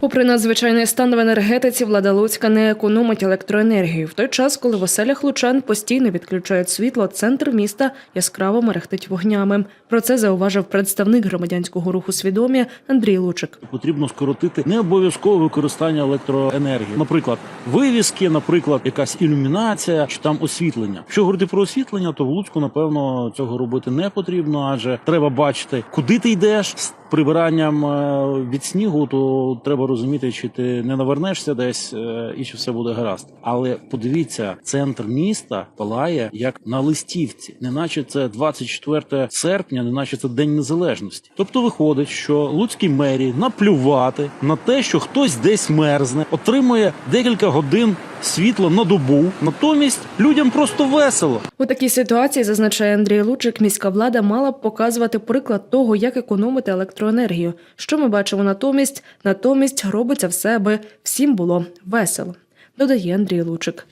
Попри надзвичайний стан в енергетиці, влада Луцька не економить електроенергію. В той час, коли в оселях лучан постійно відключають світло, центр міста яскраво мерехтить вогнями. Про це зауважив представник громадянського руху свідомі Андрій Лучик. Потрібно скоротити не обов'язкове використання електроенергії. Наприклад, вивіски, наприклад, якась ілюмінація чи там освітлення. Якщо говорити про освітлення, то в Луцьку напевно цього робити не потрібно, адже треба бачити, куди ти йдеш прибиранням е, від снігу, то треба розуміти, чи ти не навернешся десь е, і чи все буде гаразд. Але подивіться, центр міста палає як на листівці, неначе це 24 серпня, неначе це День Незалежності. Тобто виходить, що Луцькій мерії наплювати на те, що хтось десь мерзне, отримує декілька годин світла на добу. Натомість людям просто весело. У такій ситуації, зазначає Андрій Лучик, міська влада мала б показувати приклад того, як економити електроенергію. Що ми бачимо натомість? Натомість робиться все, аби всім було весело, додає Андрій Лучик.